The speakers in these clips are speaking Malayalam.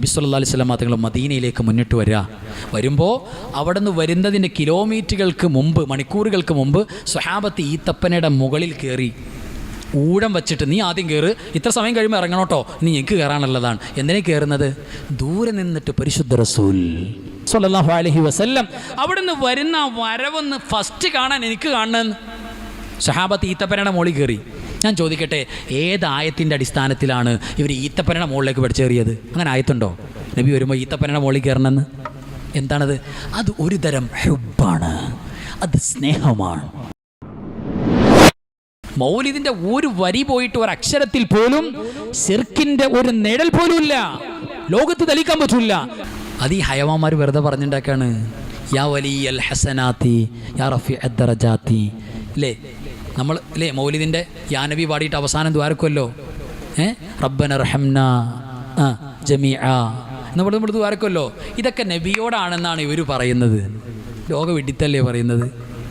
നബി സല്ലാ അലൈഹി സ്വലാം തങ്ങൾ മദീനയിലേക്ക് മുന്നിട്ട് വരിക വരുമ്പോൾ അവിടെ നിന്ന് വരുന്നതിന്റെ കിലോമീറ്ററുകൾക്ക് മുമ്പ് മണിക്കൂറുകൾക്ക് മുമ്പ് സ്വഹാബത്ത് ഈത്തപ്പനയുടെ മുകളിൽ കയറി ഊഴം വെച്ചിട്ട് നീ ആദ്യം കയറ് ഇത്ര സമയം കഴിയുമ്പോൾ ഇറങ്ങണോട്ടോ നീ എനിക്ക് കയറാനുള്ളതാണ് എന്തിനേ കയറുന്നത് ദൂരെ നിന്നിട്ട് പരിശുദ്ധ റസൂൽ അലഹി അലൈഹി വസല്ലം അവിടുന്ന് വരുന്ന വരവൊന്ന് ഫസ്റ്റ് കാണാൻ എനിക്ക് കാണണമെന്ന് സഹാബത്ത് ഈത്തപ്പനയുടെ മോളിൽ കയറി. ഞാൻ ചോദിക്കട്ടെ ഏത് ആയത്തിന്റെ അടിസ്ഥാനത്തിലാണ് ഇവർ ഈത്തപ്പനയുടെ മുകളിലേക്ക് പഠിച്ചേറിയത്? അങ്ങനെ ആയത്തുണ്ടോ? നബി വരുമ്പോൾ ഈത്തപ്പനയുടെ മോളിൽ കയറണമെന്ന്? എന്താണത്? അത് ഒരു തരം ഹുബാണ് അത് സ്നേഹമാണ്. മൗലിദിന്റെ ഒരു വരി പോയിട്ട് ഒരു അക്ഷരത്തിൽ പോലും സിർക്കിന്റെ ഒരു നിഴൽ പോലും ഇല്ല ലോകത്ത് തെളിയിക്കാൻ പറ്റില്ല. അത് ഈ ഹയവാന്മാർ വെറുതെ പറഞ്ഞിട്ടുണ്ടാക്കാണ് യാ വലി അൽ ഹസനാത്തി യാ റഫി അദ്ദറജാത്തി അല്ലേ നമ്മൾ അല്ലേ മൗലിദിന്റെ യാനവി പാടിയിട്ട് അവസാനം ദ്വാരക്കുമല്ലോ ഏ? റബ്ബന റഹംന ജമീ ആ നമ്മൾ നമ്മൾ ദ്വാരക്കുമല്ലോ ഇതൊക്കെ നബിയോടാണെന്നാണ് ഇവർ പറയുന്നത്. ലോക വിഡിത്തല്ലേ പറയുന്നത്.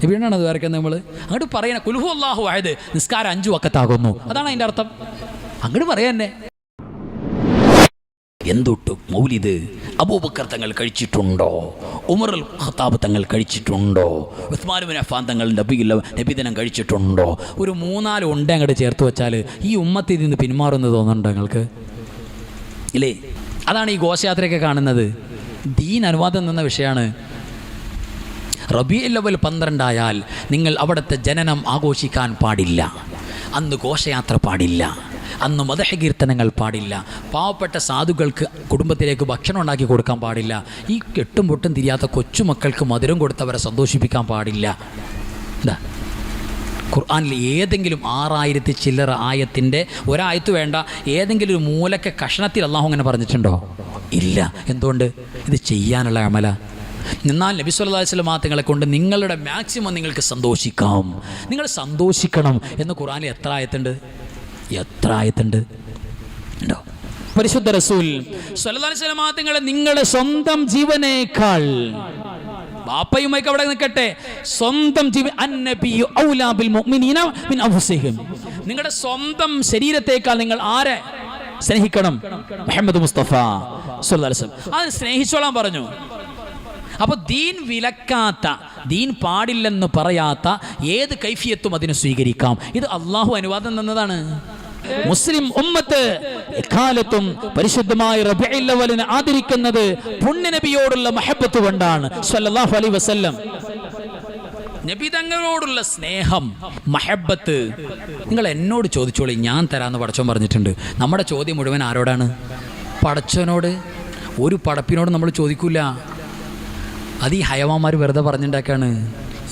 നബിയോടാണ് അത് വരയ്ക്കുന്നത് നമ്മൾ അങ്ങോട്ട് പറയണ കുൽഹു അള്ളാഹു ആയത് നിസ്കാരം അഞ്ചു വക്കത്താകുന്നു. അതാണ് അതിന്റെ അർത്ഥം. അങ്ങോട്ട് പറയാൻ തന്നെ. എന്തൊട്ട് മൗലിദ്? അബൂബക്കർ തങ്ങൾ കഴിച്ചിട്ടുണ്ടോ? ഉമർ അൽ ഖത്താബ് തങ്ങൾ കഴിച്ചിട്ടുണ്ടോ? ഉസ്മാനുബിൻ അഫാൻ തങ്ങൾ നബിയില്ല നബിദിനം കഴിച്ചിട്ടുണ്ടോ? ഒരു മൂന്നാൽ ഉണ്ട അങ്ങോട്ട് ചേർത്ത് വെച്ചാൽ ഈ ഉമ്മത്തിൽ നിന്ന് പിന്മാറുന്നത് തോന്നുന്നുണ്ടോ നിങ്ങൾക്ക്? ഇല്ലേ? അതാണ് ഈ ഘോഷയാത്രയൊക്കെ കാണുന്നത്. ദീൻ അനുവാദം നിന്ന വിഷയമാണ് റബി ലെവൽ പന്ത്രണ്ടായാൽ നിങ്ങൾ അവിടുത്തെ ജനനം ആഘോഷിക്കാൻ പാടില്ല. അന്ന് ഘോഷയാത്ര പാടില്ല. അന്ന് മതഹകീർത്തനങ്ങൾ പാടില്ല. പാവപ്പെട്ട സാധുക്കൾക്ക് കുടുംബത്തിലേക്ക് ഭക്ഷണം ഉണ്ടാക്കി കൊടുക്കാൻ പാടില്ല. ഈ കെട്ടും പൊട്ടും തിരിയാത്ത കൊച്ചുമക്കൾക്ക് മധുരം കൊടുത്തവരെ സന്തോഷിപ്പിക്കാൻ പാടില്ല. എന്താ ഖുർആാനിൽ ഏതെങ്കിലും ആറായിരത്തി ചില്ലറ ആയത്തിന്റെ ഒരായത്ത് വേണ്ട. ഏതെങ്കിലും ഒരു മൂലക്ക കഷണത്തിൽ അള്ളാഹു അങ്ങനെ പറഞ്ഞിട്ടുണ്ടോ? ഇല്ല. എന്തുകൊണ്ട്? ഇത് ചെയ്യാനുള്ള അമല. എന്നാൽ നബി സല്ലല്ലാഹു അലൈഹി തങ്ങളെ കൊണ്ട് നിങ്ങളുടെ മാക്സിമം നിങ്ങൾക്ക് സന്തോഷിക്കാം. നിങ്ങൾ സന്തോഷിക്കണം എന്ന് ഖുർആാനിൽ എത്ര ആയത്തുണ്ട്? എത്ര ആയത്തുണ്ട്? ഉണ്ടോ? പരിശുദ്ധ റസൂൽ തങ്ങളെ നിങ്ങളുടെ സ്വന്തം ജീവനേക്കാൾ അവിടെ നിൽക്കട്ടെ. സ്വന്തം ജീവൻ അന്നബിയു ഔലാ ബിൽ മുഅ്മിനീന മിൻ നിങ്ങളുടെ സ്വന്തം ശരീരത്തേക്കാൾ നിങ്ങൾ ആരെ സ്നേഹിക്കണം? മുഹമ്മദ് മുസ്തഫ വസല്ലം. അത് സ്നേഹിച്ചോളാൻ പറഞ്ഞു. അപ്പോൾ ദീൻ വിലക്കാത്ത ദീൻ പാടില്ലെന്ന് പറയാത്ത ഏത് കൈഫിയത്തും അതിനെ സ്വീകരിക്കാം? ഇത് അള്ളാഹു അനുവാദം തന്നതാണ്. മുസ്ലിം ഉമ്മത്ത് എക്കാലത്തും പരിശുദ്ധമായ റബീഉൽ അവ്വലിനെ ആദരിക്കുന്നത് പുണ്യനബിയോടുള്ള മഹബത്ത് കൊണ്ടാണ്. സല്ലല്ലാഹു അലൈഹി വസല്ലം. നബി തങ്ങളോടുള്ള സ്നേഹം മഹബത്ത്. നിങ്ങൾ എന്നോട് ചോദിച്ചോളി ഞാൻ തരാമെന്ന് പടച്ചോൻ പറഞ്ഞിട്ടുണ്ട്. നമ്മുടെ ചോദ്യം മുഴുവൻ ആരോടാണ്? പടച്ചോനോട് ഒരു പടപ്പിനോട് നമ്മൾ ചോദിക്കൂല. അത് ഈ ഹയവാന്മാർ വെറുതെ പറഞ്ഞിട്ടുണ്ടാക്കാണ്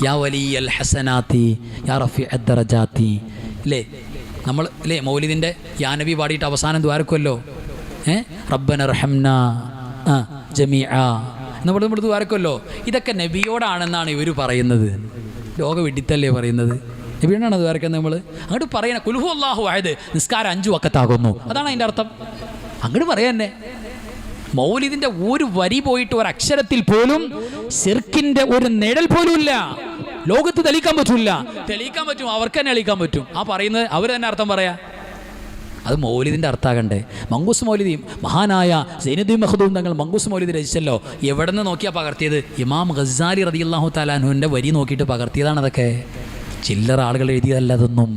യാ വലിയൽ ഹസനാത്തി യാ റഫി അദ്ദറജാത്തി അല്ലേ നമ്മൾ അല്ലേ മൗലിദിന്റെ യാനവി പാടിയിട്ട് അവസാനം ദ്വാരക്കുമല്ലോ ഏ? റബ്ബന റഹംന ആ ആ നമ്മൾ നമ്മൾ ദ്വാരക്കുമല്ലോ ഇതൊക്കെ നബിയോടാണെന്നാണ് ഇവർ പറയുന്നത്. ലോക വിഡിത്തല്ലേ പറയുന്നത്. നബിയോടാണ് ദ്വാരക്കുന്നത് നമ്മൾ. അങ്ങോട്ട് പറയണ കുൽഹു അള്ളാഹു ആയത് നിസ്കാരം അഞ്ചു വക്കത്താകുന്നു. അതാണ് അതിന്റെ അർത്ഥം. അങ്ങോട്ട് പറയാൻ തന്നെ. മൗലിദിന്റെ ഒരു വരി പോയിട്ട് ഒരു അക്ഷരത്തിൽ പോലും സിർക്കിന്റെ ഒരു നിഴൽ പോലും ഇല്ല ലോകത്ത് തെളിയിക്കാൻ പറ്റില്ല തെളിയിക്കാൻ പറ്റും അവർക്ക് തന്നെ തെളിയിക്കാൻ പറ്റും. ആ പറയുന്നത് അവർ തന്നെ അർത്ഥം പറയാ. അത് മൗലിദിന്റെ അർത്ഥാകണ്ടേ മങ്കൂസ് മൗലിദി മഹാനായ സൈനുദ്ദീൻ മഹദൂം തങ്ങൾ മങ്കൂസ് മൗലിദ് രചിച്ചല്ലോ. എവിടെ നിന്ന് നോക്കിയാ പകർത്തിയത്? ഇമാം ഗസാലി റതി അള്ളാഹു താലാനുവിന്റെ വരി നോക്കിയിട്ട് പകർത്തിയതാണ് അതൊക്കെ ചില്ലറ ആളുകൾ എഴുതിയതല്ല അതൊന്നും.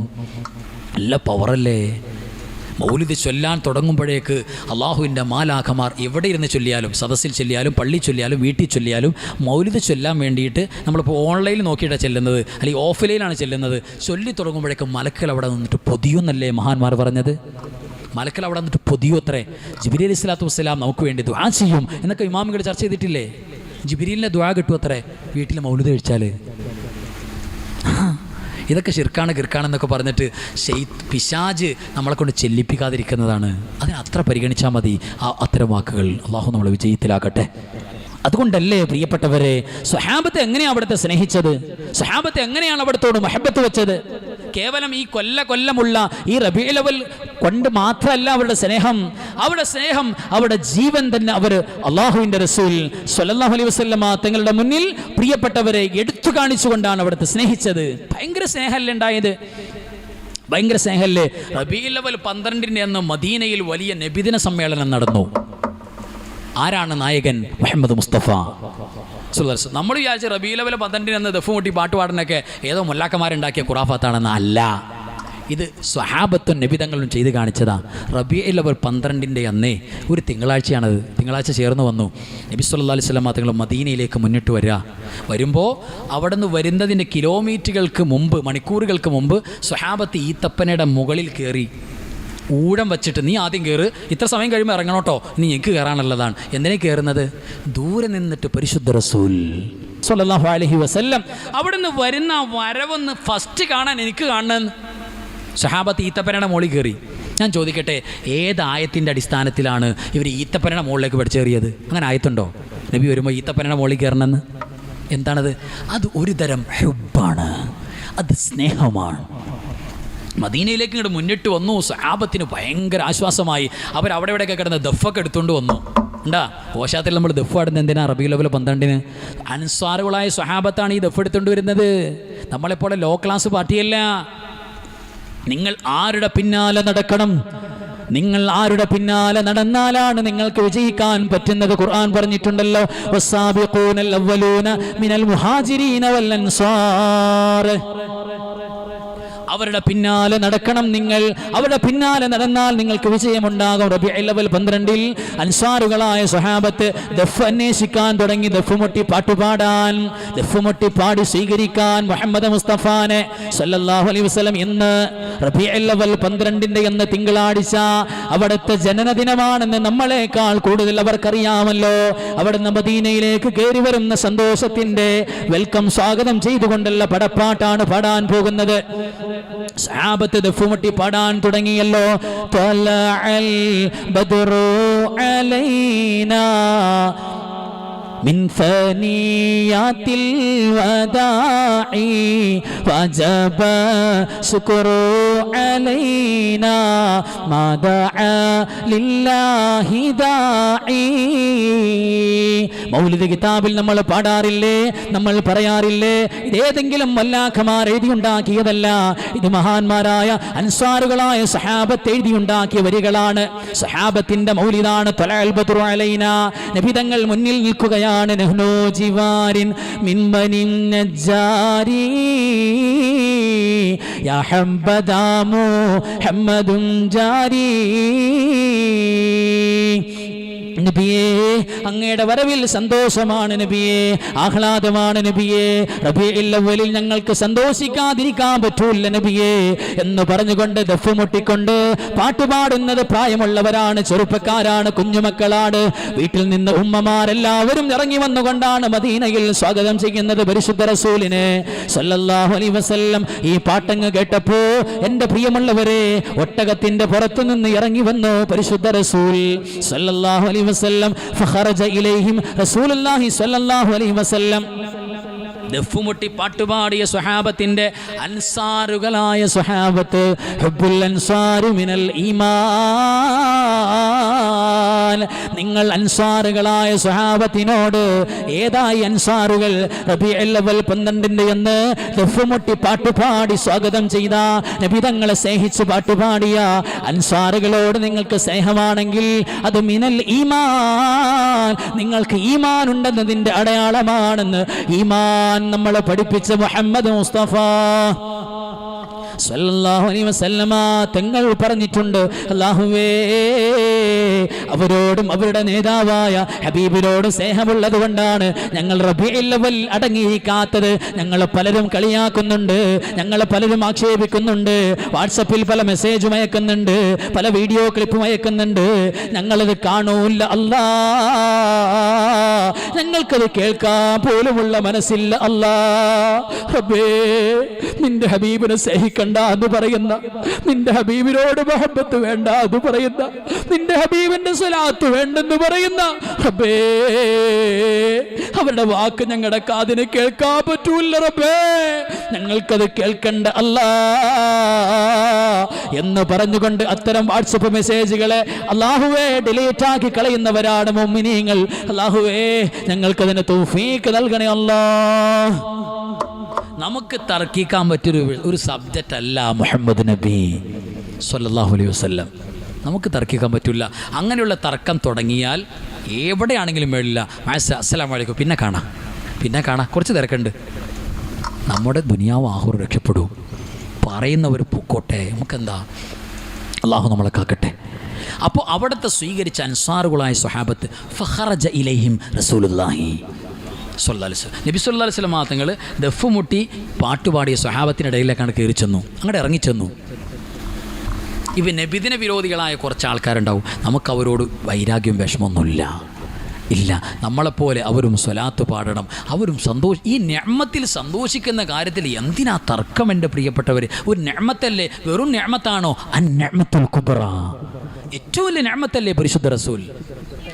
നല്ല പവറല്ലേ മൗലിദ് ചൊല്ലാൻ തുടങ്ങുമ്പോഴേക്ക് അള്ളാഹുവിന്റെ മാലാഖമാർ എവിടെ ഇരുന്ന് ചൊല്ലിയാലും സദസ്സിൽ ചൊല്ലിയാലും പള്ളി ചൊല്ലിയാലും വീട്ടിൽ ചൊല്ലിയാലും മൗലിദ് ചൊല്ലാൻ വേണ്ടിയിട്ട് നമ്മളിപ്പോൾ ഓൺലൈനിൽ നോക്കിയിട്ടാണ് ചെല്ലുന്നത്. അല്ലെങ്കിൽ ഓഫ്ലൈനാണ് ചെല്ലുന്നത്. ചൊല്ലി തുടങ്ങുമ്പോഴേക്ക് മലക്കൽ അവിടെ നിന്നിട്ട് പൊതിയുന്നല്ലേ മഹാന്മാർ പറഞ്ഞത്? മലക്കൽ അവിടെ നിന്നിട്ട് പൊതിയോത്രേ ജിബിരി അലി സ്വലാത്തു വസ്സലാം നമുക്ക് വേണ്ടി ദ്വാ ചെയ്യും എന്നൊക്കെ ഇമാമികൾ ചർച്ച ചെയ്തിട്ടില്ലേ? ജിബിരിലിന്റെ ദ്വാ കിട്ടുമത്രേ വീട്ടിൽ മൗലിദ് കഴിച്ചാൽ ഇതൊക്കെ ഷിർക്കാണ് കിർക്കാണെന്നൊക്കെ പറഞ്ഞിട്ട് ഷെയ്ത്ത് പിശാജ് നമ്മളെ കൊണ്ട് ചെല്ലിപ്പിക്കാതിരിക്കുന്നതാണ്. അതിന് അത്ര പരിഗണിച്ചാൽ മതി ആ അത്തരം വാക്കുകൾ. അള്ളാഹു നമ്മളെ വിജയത്തിലാക്കട്ടെ അതുകൊണ്ടല്ലേ പ്രിയപ്പെട്ടവരെ സ്വഹാബത്തെ എങ്ങനെയാണ് അവിടുത്തെ സ്നേഹിച്ചത്? സ്വഹാബത്തെ എങ്ങനെയാണ് അവിടത്തോട് മഹബത്ത് വെച്ചത്? കേവലം ഈ കൊല്ല കൊല്ലമുള്ള ഈ റബീലവൽ കൊണ്ട് മാത്രമല്ല അവരുടെ സ്നേഹം. അവരുടെ സ്നേഹം അവരുടെ ജീവൻ തന്നെ അവർ അള്ളാഹുവിന്റെ റസൂൽ സ്വല്ലല്ലാഹു അലൈഹി വസല്ലമ തങ്ങളുടെ മുന്നിൽ പ്രിയപ്പെട്ടവരെ എടുത്തു കാണിച്ചുകൊണ്ടാണ് അവിടുത്തെ സ്നേഹിച്ചത്. ഭയങ്കര സ്നേഹമല്ലേ ഉണ്ടായത്? ഭയങ്കര സ്നേഹമല്ലേ? റബീലവൽ പന്ത്രണ്ടിന് അന്ന് മദീനയിൽ വലിയ നബിദിന സമ്മേളനം നടന്നു. ആരാണ് നായകൻ? മുഹമ്മദ് മുസ്തഫ. സുല്ലർസ് നമ്മൾ വിചാരിച്ച റബീ ലെവൽ പന്ത്രണ്ടിന് എന്ന് ദഫ് കൂട്ടി പാട്ട് പാടാനൊക്കെ ഏതോ മുല്ലാക്കന്മാരുണ്ടാക്കിയ ഖുറാഫാത്താണെന്ന് അല്ല. ഇത് സ്വഹാബത്തും നബിതങ്ങളും ചെയ്ത് കാണിച്ചതാ. റബി ലെവൽ പന്ത്രണ്ടിന്റെ അന്നേ ഒരു തിങ്കളാഴ്ചയാണത്. തിങ്കളാഴ്ച ചേർന്ന് വന്നു. നബി സല്ലാ അലൈഹി സ്വലാം തങ്ങൾ മദീനയിലേക്ക് മുന്നിട്ട് വരിക. വരുമ്പോൾ അവിടെ നിന്ന് വരുന്നതിന്റെ കിലോമീറ്ററുകൾക്ക് മുമ്പ് മണിക്കൂറുകൾക്ക് മുമ്പ് സ്വഹാബത്ത് ഈത്തപ്പനയുടെ മുകളിൽ കയറി ഊഴം വച്ചിട്ട് നീ ആദ്യം കയറ് ഇത്ര സമയം കഴിയുമ്പോൾ ഇറങ്ങണോട്ടോ. നീ എനിക്ക് കയറാനുള്ളതാണ് എന്തിനെ കയറുന്നത് ദൂരെ നിന്നിട്ട് പരിശുദ്ധ റസൂൽ സല്ലല്ലാഹു അലൈഹി വസല്ലം അവിടുന്ന് വരുന്ന വരവൊന്ന് ഫസ്റ്റ് കാണാൻ എനിക്ക് കാണണം. ഷഹാബത്ത് ഈത്തപ്പനയുടെ മോളിൽ കയറി ഞാൻ ചോദിക്കട്ടെ ഏത് ആയത്തിന്റെ അടിസ്ഥാനത്തിലാണ് ഇവർ ഈത്തപ്പനയുടെ മുകളിലേക്ക് പഠിച്ചേറിയത്? അങ്ങനെ ആയത്തുണ്ടോ? നബി വരുമ്പോൾ ഈത്തപ്പനയുടെ മുകളിൽ കയറണമെന്ന് എന്താണത്? അത് ഒരു തരം ഹുബാണ് അത് സ്നേഹമാണ്. മദീനയിലേക്ക് ഇങ്ങോട്ട് മുന്നിട്ട് വന്നു. സഹാബത്തിന് ഭയങ്കര ആശ്വാസമായി. അവർ അവിടെ ഇവിടെയൊക്കെ കിടന്ന് ദഫൊക്കെ എടുത്തുകൊണ്ട് വന്നു. ഉണ്ടാ ഓശാത്തിൽ നമ്മൾ ദഫ് ആടുന്നത് എന്തിനാ? റബി ലെവൽ പന്ത്രണ്ടിന്. അൻസാറുകളായ സ്വഹാബത്താണ് ഈ ദഫ് എടുത്തുകൊണ്ട് വരുന്നത്. നമ്മളെപ്പോലെ ലോ ക്ലാസ് പാർട്ടിയല്ല. നിങ്ങൾ ആരുടെ പിന്നാലെ നടക്കണം? നിങ്ങൾ ആരുടെ പിന്നാലെ നടന്നാലാണ് നിങ്ങൾക്ക് വിജയിക്കാൻ പറ്റുന്നത്? ഖുർആൻ പറഞ്ഞിട്ടുണ്ടല്ലോ വസ്സാബിഖൂനൽ അവ്വലൂന മിനൽ മുഹാജിരീന വൽ അവരുടെ പിന്നാലെ നടക്കണം നിങ്ങൾ. അവരുടെ പിന്നാലെ നടന്നാൽ നിങ്ങൾക്ക് വിജയമുണ്ടാകും. റബി ലെവൽ പന്ത്രണ്ടിൽ അൻസാറുകളായ സ്വഹാബത്ത് ദഫ് അന്വേഷിക്കാൻ തുടങ്ങി. ദഫ് മുട്ടി പാട്ടുപാടാൻ ദഫ് മുട്ടി പാടി സ്വീകരിക്കാൻ മുഹമ്മദ് മുസ്തഫാനെ സല്ലല്ലാഹു അലൈഹി വസല്ലം ഇന്ന് റബി അവൽ പന്ത്രണ്ടിന്റെ എന്ന് തിങ്കളാഴ്ച അവിടുത്തെ ജനനദിനമാണെന്ന് നമ്മളെക്കാൾ കൂടുതൽ അവർക്കറിയാമല്ലോ. അവിടുന്ന് മദീനയിലേക്ക് കയറി വരുന്ന സന്തോഷത്തിന്റെ വെൽക്കം സ്വാഗതം ചെയ്തുകൊണ്ടുള്ള പടപ്പാട്ടാണ് പാടാൻ പോകുന്നത്. സഹാബത്ത് ദഫുമുട്ടി പാടാൻ തുടങ്ങിയല്ലോ ത്വലഅൽ ബദ്റു അലൈനാ من ثنيات الوداع وجب شكر علينا ما دعا لله داعي മൗലിക കിതാബിൽ നമ്മൾ പാടാറില്ലേ? നമ്മൾ പറയാറില്ലേ? ഇതേതെങ്കിലും വല്ലാഖമാർ എഴുതിയുണ്ടാക്കിയതല്ല. ഇത് മഹാന്മാരായ അൻസാറുകളായ സഹാബത്ത് എഴുതിയുണ്ടാക്കിയ വരികളാണ്. സഹാബത്തിന്റെ മൗലിതാണ് നബിതങ്ങൾ മുന്നിൽ നിൽക്കുകയാണ്. നഹ്നോ ജിവാരിൻ നബിയേ അങ്ങയുടെ വരവിൽ സന്തോഷമാണ് നബിയേ ആഹ്ലാദമാണ് നബിയേ. റബിയിൽ ഞങ്ങൾക്ക് സന്തോഷിക്കാതിരിക്കാൻ പറ്റൂല നബിയേ എന്ന് പറഞ്ഞുകൊണ്ട് ദഫ് മുട്ടിക്കൊണ്ട് പാട്ടുപാടുന്നത് പ്രായമുള്ളവരാണ് ചെറുപ്പക്കാരാണ് കുഞ്ഞുമക്കളാണ്. വീട്ടിൽ നിന്ന് ഉമ്മമാരെല്ലാവരും ഇറങ്ങി വന്നുകൊണ്ടാണ് മദീനയിൽ സ്വാഗതം ചെയ്യുന്നത് പരിശുദ്ധ റസൂലിനെ. സല്ലല്ലാഹു അലൈഹി വസല്ലം ഈ പാട്ടങ്ങ് കേട്ടപ്പോ എന്റെ പ്രിയമുള്ളവരെ ഒട്ടകത്തിന്റെ പുറത്തു നിന്ന് ഇറങ്ങി വന്നു പരിശുദ്ധ റസൂൽ. സല്ലല്ലാഹു വസല്ലം ഫഖറജ ഇലൈഹിം റസൂലുള്ളാഹി സ്വല്ലല്ലാഹു അലൈഹി വസല്ലം. ദഫുമുട്ടി പാട്ടുപാടിയ സ്വഹാബത്തിന്റെ അൻസാറുകളായ സ്വഹാബത്ത് ഹുബ്ബുൽ അൻസാരു മിനൽ ഈമാൻ നിങ്ങൾ അൻസാറുകളായ സ്വഹാബത്തിനോട് ഏതായി അൻസാറുകൾ? പന്ത്രണ്ടിന്റെ എന്ന് ദഫുമുട്ടി പാട്ടുപാടി സ്വാഗതം ചെയ്ത നബിതങ്ങളെ സ്നേഹിച്ച് പാട്ടുപാടിയ അൻസാറുകളോട് നിങ്ങൾക്ക് സ്നേഹമാണെങ്കിൽ അത് മിനൽ ഈമാൻ. നിങ്ങൾക്ക് ഈമാൻ ഉണ്ടെന്നതിന്റെ അടയാളമാണെന്ന് ഈമാൻ നമ്മളെ പഠിപ്പിച്ച മുഹമ്മദ് മുസ്തഫ. സല്ലല്ലാഹു അലൈഹി വസല്ലമ തങ്ങൾ പറഞ്ഞിട്ടുണ്ട് അല്ലാഹുവേ അവരോടും അവരുടെ നേതാവായ ഹബീബിനോട് സ്നേഹമുള്ളത് കൊണ്ടാണ് ഞങ്ങൾ റബീഉൽ അവൽ അടങ്ങിയിരിക്കാത്തത്. ഞങ്ങൾ പലരും കളിയാക്കുന്നുണ്ട്. ഞങ്ങൾ പലരും ആക്ഷേപിക്കുന്നുണ്ട്. വാട്സപ്പിൽ പല മെസ്സേജും അയക്കുന്നുണ്ട്. പല വീഡിയോ ക്ലിപ്പും അയക്കുന്നുണ്ട്. ഞങ്ങളത് കാണൂല്ല അല്ലാ. ഞങ്ങൾക്കത് കേൾക്കാൻ പോലുമുള്ള മനസ്സില്ല അല്ലാ. റബ്ബേ നിന്റെ ഹബീബിനെ സ്നേഹിക്കണ്ട എന്ന് പറയുന്ന നിന്റെ ഹബീബിനോട് മഹബത്ത് വേണ്ട എന്ന് പറയുന്ന നിന്റെ ഹബീബിന്റെ സ്വലാത്ത് വേണ്ടെന്ന് പറയുന്ന റബ്ബേ അവരുടെ വാക്ക് ഞങ്ങളുടെ കാതിന് കേൾക്കാൻ പറ്റൂല്ല റബ്ബേ. ഞങ്ങൾക്കത് കേൾക്കണ്ട അല്ല. എന്ന് പറഞ്ഞുകൊണ്ട് അത്തരം വാട്സപ്പ് മെസ്സേജുകളെ അള്ളാഹുവേ ഡിലീറ്റ് ആക്കി കളയുന്നവരാണ് മൊമ്മിനിയങ്ങൾ അള്ളാഹുവേ ഞങ്ങൾക്കതിന് തോഫീക്ക് നൽകണേ അല്ലാ. നമുക്ക് തർക്കിക്കാൻ പറ്റൊരു ഒരു സബ്ജക്റ്റ് അല്ല മുഹമ്മദ് നബി സല്ലല്ലാഹു അലൈഹി വസല്ലം. നമുക്ക് തർക്കിക്കാൻ പറ്റില്ല അങ്ങനെയുള്ള തർക്കം തുടങ്ങിയാൽ എവിടെയാണെങ്കിലും വേണ്ടില്ല മാസ് അസ്സലാം വലൈക്കും പിന്നെ കാണാം. പിന്നെ കാണാം. കുറച്ച് തിരക്കുണ്ട്. നമ്മുടെ ദുനിയാവ് ആഹുർ രക്ഷപ്പെടൂ. പറയുന്നവർ പൊക്കോട്ടെ. നമുക്കെന്താ? അള്ളാഹു നമ്മളെ കാക്കട്ടെ. അപ്പോൾ അവിടുത്തെ സ്വീകരിച്ച അൻസാറുകളായ സ്വഹാബത്ത് ഫഹറജ ഇലൈഹിം റസൂലുല്ലാഹി സൊല്ലാസ് നബി സല്ലാ വസ്ലം ദഫ് മുട്ടി പാട്ടുപാടിയ സ്വഹാബത്തിനിടയിലേക്കാണ് കയറി ചെന്നു. അങ്ങോട്ട് ഇറങ്ങിച്ചെന്നു ഇവ നബിദിന വിരോധികളായ കുറച്ച് ആൾക്കാരുണ്ടാവും നമുക്ക് അവരോട് വൈരാഗ്യം വിഷമമൊന്നുമില്ല. ഇല്ല നമ്മളെപ്പോലെ അവരും സ്വലാത്ത് പാടണം. അവരും സന്തോഷം ഈ ഞമ്മത്തിൽ സന്തോഷിക്കുന്ന കാര്യത്തിൽ എന്തിനാ തർക്കം എന്റെ പ്രിയപ്പെട്ടവർ ഒരു ഞമ്മത്തല്ലേ വെറും ഞമ്മത്താണോ അന്യമത്തിൽ കുബറ ഏറ്റവും വലിയ ഞമ്മത്തല്ലേ പരിശുദ്ധ റസൂൽ?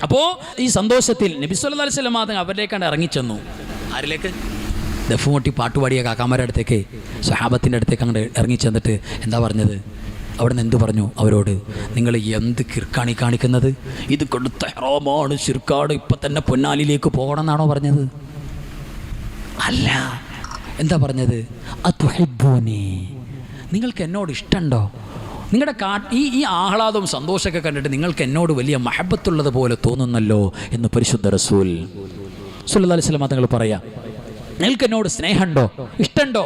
അപ്പോൾ ഈ സന്തോഷത്തിൽ നബി സല്ലല്ലാഹു അലൈഹി വസല്ലം മാത്രം അവരിലേക്കാണ് ഇറങ്ങിച്ചെന്നു. ആരിലേക്ക്? ദഫുമൊട്ടി പാട്ടുപാടിയ കാക്കാമാരുടെ അടുത്തേക്ക് സഹാബത്തിന്റെ അടുത്തേക്ക് അങ്ങോട്ട് ഇറങ്ങിച്ചെന്നിട്ട് എന്താ പറഞ്ഞത്? അവിടെ നിന്ന് എന്തു പറഞ്ഞു? അവരോട് നിങ്ങൾ എന്ത് കിർക്കാണി കാണിക്കുന്നത്? ഇത് കൊടുത്ത ഹെറോമാണ് ശിർക്കാട് ഇപ്പം തന്നെ പൊന്നാലിലേക്ക് പോകണം എന്നാണോ പറഞ്ഞത്? അല്ല എന്താ പറഞ്ഞത്? നിങ്ങൾക്ക് എന്നോട് ഇഷ്ടമുണ്ടോ? നിങ്ങളുടെ കാ ഈ ഈ ആഹ്ലാദവും സന്തോഷമൊക്കെ കണ്ടിട്ട് നിങ്ങൾക്ക് എന്നോട് വലിയ മഹബത്തുള്ളത് പോലെ തോന്നുന്നല്ലോ എന്ന് പരിശുദ്ധ റസൂൽ സുല്ലാ അലൈഹി തങ്ങൾ പറയാം. നിങ്ങൾക്ക് എന്നോട് സ്നേഹമുണ്ടോ? ഇഷ്ടമുണ്ടോ?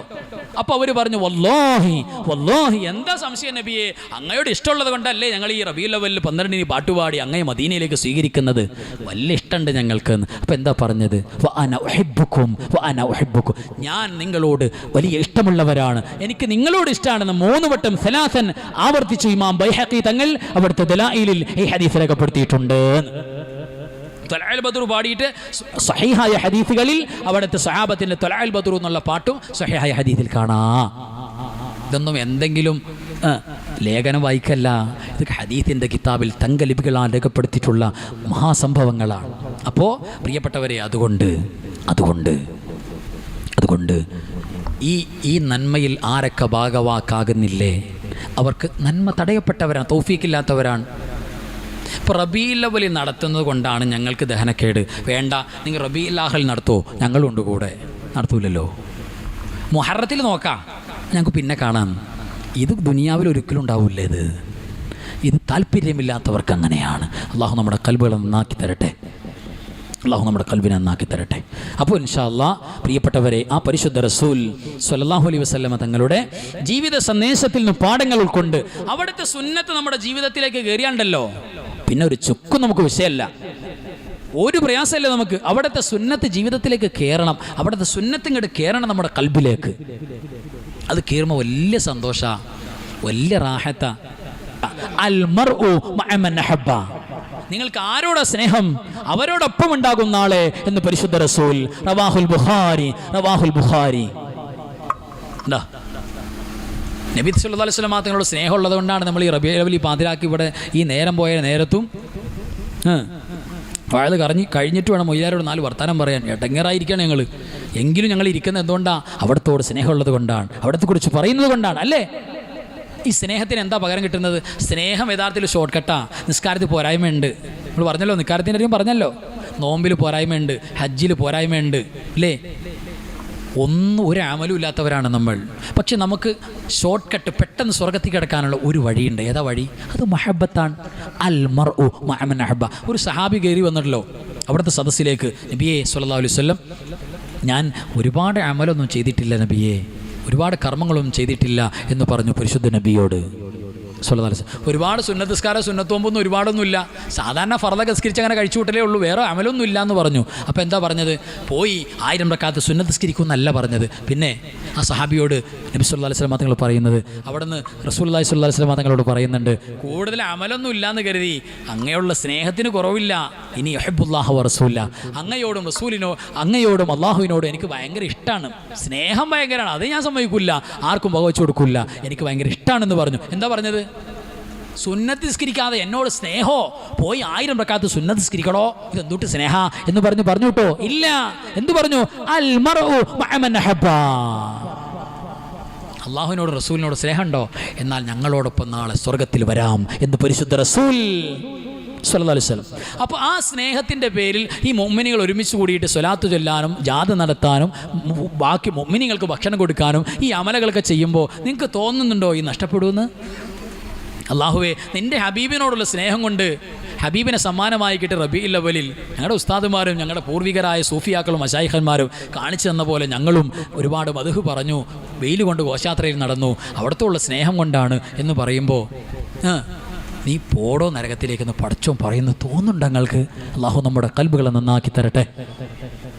അപ്പോൾ അവർ പറഞ്ഞു വല്ലോഹി വല്ലോഹി എന്താ സംശയം നബിയെ? അങ്ങയോട് ഇഷ്ടമുള്ളത് കൊണ്ടല്ലേ ഞങ്ങൾ ഈ റബീ ലെവലിൽ പന്ത്രണ്ടിന് പാട്ടുപാടി അങ്ങയെ മദീനയിലേക്ക് സ്വീകരിക്കുന്നത്? വല്ല ഇഷ്ടമുണ്ട് ഞങ്ങൾക്ക്. അപ്പോൾ എന്താ പറഞ്ഞത്? ഞാൻ നിങ്ങളോട് വലിയ ഇഷ്ടമുള്ളവരാണ്. എനിക്ക് നിങ്ങളോട് ഇഷ്ടമാണെന്ന് മൂന്ന് വട്ടം സലാസൻ ആവർത്തിച്ചു ഇമാം ബൈഹക്കി തങ്ങൾ അവിടുത്തെ ദലായിലിൽ ഈ ഹദീസ് രേഖപ്പെടുത്തിയിട്ടുണ്ട് തൊലാൽ ബദർ പാടിയിട്ട് സഹിഹായ ഹദീസുകളിൽ അവിടുത്തെ സഹാബത്തിന്റെ തൊലാൽ ബദർ എന്നുള്ള പാട്ടും സഹിഹായ ഹദീസിൽ കാണാ. ഇതൊന്നും എന്തെങ്കിലും ലേഖനം വായിക്കല്ല. ഇത് ഹദീസിന്റെ കിതാബിൽ തങ്കലിപികളാൽ രേഖപ്പെടുത്തിയിട്ടുള്ള മഹാസംഭവങ്ങളാണ്. അപ്പോൾ പ്രിയപ്പെട്ടവരെ അതുകൊണ്ട് അതുകൊണ്ട് അതുകൊണ്ട് ഈ ഈ നന്മയിൽ ആരൊക്കെ ഭാഗവാക്കാകുന്നില്ലേ? അവർക്ക് നന്മ തടയപ്പെട്ടവരാണ് തൗഫീക്കില്ലാത്തവരാണ് ഇപ്പോൾ റബീലവലി നടത്തുന്നത് കൊണ്ടാണ് ഞങ്ങൾക്ക് ദഹനക്കേട്. വേണ്ട നിങ്ങൾ റബീലാഹൽ നടത്തുമോ ഞങ്ങളുണ്ട് കൂടെ. നടത്തൂലല്ലോ. മുഹറത്തിൽ നോക്കാം. ഞങ്ങൾക്ക് പിന്നെ കാണാം. ഇത് ദുനിയാവിൽ ഒരിക്കലും ഉണ്ടാവില്ല ഇത്. ഇത് താല്പര്യമില്ലാത്തവർക്ക് അങ്ങനെയാണ്. അള്ളാഹു നമ്മുടെ കൽബുകൾ നന്നാക്കി തരട്ടെ. അള്ളാഹു നമ്മുടെ കൽബിനെ നന്നാക്കി തരട്ടെ. അപ്പോൾ ഇൻഷാല്ലാ പ്രിയപ്പെട്ടവരെ ആ പരിശുദ്ധ റസൂൽ സല്ലാഹു അലൈ വസ്ലമ തങ്ങളുടെ ജീവിത സന്ദേശത്തിൽ നിന്ന് പാഠങ്ങൾ ഉൾക്കൊണ്ട് അവിടുത്തെ സുന്നത്ത് നമ്മുടെ ജീവിതത്തിലേക്ക് കയറിയാണ്ടല്ലോ. പിന്നെ ഒരു ചുക്കും നമുക്ക് വിഷയമല്ല. ഒരു പ്രയാസമല്ല നമുക്ക്. അവിടുത്തെ സുന്നത്ത് ജീവിതത്തിലേക്ക് കയറണം. അവിടുത്തെ സുന്നത്ത് ഇങ്ങോട്ട് കയറണം നമ്മുടെ കൽബിലേക്ക്. അത് കയറുമ്പോൾ വലിയ സന്തോഷ. വലിയ റാഹത്ത. നിങ്ങൾക്ക് ആരോടാ സ്നേഹം? അവരോടൊപ്പം ഉണ്ടാകും നാളെ എന്ന് പരിശുദ്ധ റസൂൽ. റവാഹുൽ ബുഖാരി റവാഹുൽ ബുഖാരി. എന്താ? നബി സല്ലാ അലൈഹി വസല്ലം തങ്ങളോട് സ്നേഹമുള്ളത് കൊണ്ടാണ് നമ്മൾ ഈ റബിയലി പാതിരാക്കി ഇവിടെ ഈ നേരം പോയ നേരത്തും വയത് കറഞ്ഞ് കഴിഞ്ഞിട്ട് വേണം മൊയ്യാരോട് നാല് വർത്താനം പറയാൻ. എടങ്ങേറായിരിക്കണം ഞങ്ങൾ എങ്കിലും ഞങ്ങൾ ഇരിക്കുന്നത് എന്തുകൊണ്ടാണ് അവിടത്തോട് സ്നേഹമുള്ളത് കൊണ്ടാണ്. അവിടത്തെ കുറിച്ച് പറയുന്നത് കൊണ്ടാണ് അല്ലേ? ഈ സ്നേഹത്തിന് എന്താ പകരം കിട്ടുന്നത്? സ്നേഹം യഥാർത്ഥത്തിൽ ഷോർട്ട് കട്ടാ നിസ്കാരത്തിൽ പോരായ്മയുണ്ട്. നമ്മൾ പറഞ്ഞല്ലോ നിസ്കാരത്തിന്റെ കാര്യം പറഞ്ഞല്ലോ. നോമ്പിൽ പോരായ്മയുണ്ട് ഹജ്ജിൽ പോരായ്മയുണ്ട് അല്ലേ? ഒന്നും ഒരു ആമലും ഇല്ലാത്തവരാണ് നമ്മൾ. പക്ഷെ നമുക്ക് ഷോർട്ട് കട്ട് പെട്ടെന്ന് സ്വർഗത്തിൽ കിടക്കാനുള്ള ഒരു വഴിയുണ്ട്. ഏതാ വഴി? അത് മഹബത്താണ്. അൽ മർ ഉ മഹമൻ അഹബ ഒരു സഹാബി കയറി വന്നിട്ടല്ലോ അവിടുത്തെ സദസ്സിലേക്ക് നബിയെ സല്ലല്ലാഹു അലൈഹി ഞാൻ ഒരുപാട് അമലൊന്നും ചെയ്തിട്ടില്ല നബിയെ. ഒരുപാട് കർമ്മങ്ങളൊന്നും ചെയ്തിട്ടില്ല എന്ന് പറഞ്ഞു പരിശുദ്ധ നബിയോട്. അലൈഹി വസല്ലം. ഒരുപാട് സുന്നത്തസ്കാരം സുന്നത്തോമ്പൊന്നും ഒരുപാടൊന്നുമില്ല. സാധാരണ ഫറദൊക്കെ സ്കരിച്ച് അങ്ങനെ കഴിച്ചു കൂട്ടലേ ഉള്ളൂ. വേറെ അമലൊന്നും ഇല്ല എന്ന് പറഞ്ഞു. അപ്പോൾ എന്താ പറഞ്ഞത്? പോയി ആയിരം റക്കാത്ത് സുന്നത്തസ്കരിക്കുമെന്നല്ല പറഞ്ഞത്. പിന്നെ ആ സഹാബിയോട് നബി സുല്ലാ അലൈഹി തങ്ങൾ പറയുന്നത് അവിടെ നിന്ന് റസൂലുള്ളാഹി സുല്ലാ അലൈഹി തങ്ങളോട് പറയുന്നുണ്ട് കൂടുതൽ അമലൊന്നും ഇല്ലാന്ന് കരുതി. അങ്ങയുള്ള സ്നേഹത്തിന് കുറവില്ല. ഇനി യഹബുല്ലാഹ റസൂല്ല അങ്ങയോടും റസൂലിനോ അങ്ങയോടും അള്ളാഹുവിനോടും എനിക്ക് ഭയങ്കര ഇഷ്ടമാണ് സ്നേഹം ഭയങ്കരമാണ് അത് ഞാൻ സമ്മതിക്കില്ല ആർക്കും പകവച്ചു കൊടുക്കില്ല എനിക്ക് ഭയങ്കര ഇഷ്ടമാണെന്ന് പറഞ്ഞു. എന്താ പറഞ്ഞത്? സുന്നത്ത് നിസ്കരിക്കാതെ എന്നോട് സ്നേഹോ? പോയി ആയിരം സുന്നത്ത് നിസ്കരിക്കണോ ഇത് സ്നേഹ? എന്ന് പറഞ്ഞു പറഞ്ഞു കേട്ടോ ഇല്ല. എന്തു പറഞ്ഞു. അള്ളാഹുവിനോട് റസൂലിനോട് സ്നേഹമുണ്ടോ എന്നാൽ ഞങ്ങളോടൊപ്പം നാളെ സ്വർഗത്തിൽ വരാം എന്ന് പരിശുദ്ധ റസൂൽ വസല്ലം. അപ്പോൾ ആ സ്നേഹത്തിന്റെ പേരിൽ ഈ മൊമ്മിനികൾ ഒരുമിച്ച് കൂടിയിട്ട് സ്വലാത്ത് ചൊല്ലാനും ജാഥ നടത്താനും ബാക്കി മൊമ്മിനികൾക്ക് ഭക്ഷണം കൊടുക്കാനും ഈ അമലകളൊക്കെ ചെയ്യുമ്പോൾ നിങ്ങൾക്ക് തോന്നുന്നുണ്ടോ ഈ നഷ്ടപ്പെടുമെന്ന്? അള്ളാഹുവേ നിന്റെ ഹബീബിനോടുള്ള സ്നേഹം കൊണ്ട് ഹബീബിനെ സമ്മാനമായി കിട്ടിയ റബി ലവലിൽ ഞങ്ങളുടെ ഉസ്താദുമാരും ഞങ്ങളുടെ പൂർവികരായ സൂഫിയാക്കളും അശായിഖന്മാരും കാണിച്ചു തന്ന പോലെ ഞങ്ങളും ഒരുപാട് മധുഹ് പറഞ്ഞു വെയിൽ കൊണ്ട് ഘോഷയാത്രയിൽ നടന്നു അവിടുത്തുള്ള സ്നേഹം കൊണ്ടാണ് എന്ന് പറയുമ്പോൾ നീ പോടോ നരകത്തിലേക്കെന്ന് പഠിച്ചോ പറയുന്നു തോന്നുന്നുണ്ട് ഞങ്ങൾക്ക് അള്ളാഹു നമ്മുടെ കൽബുകളെ നന്നാക്കി തരട്ടെ.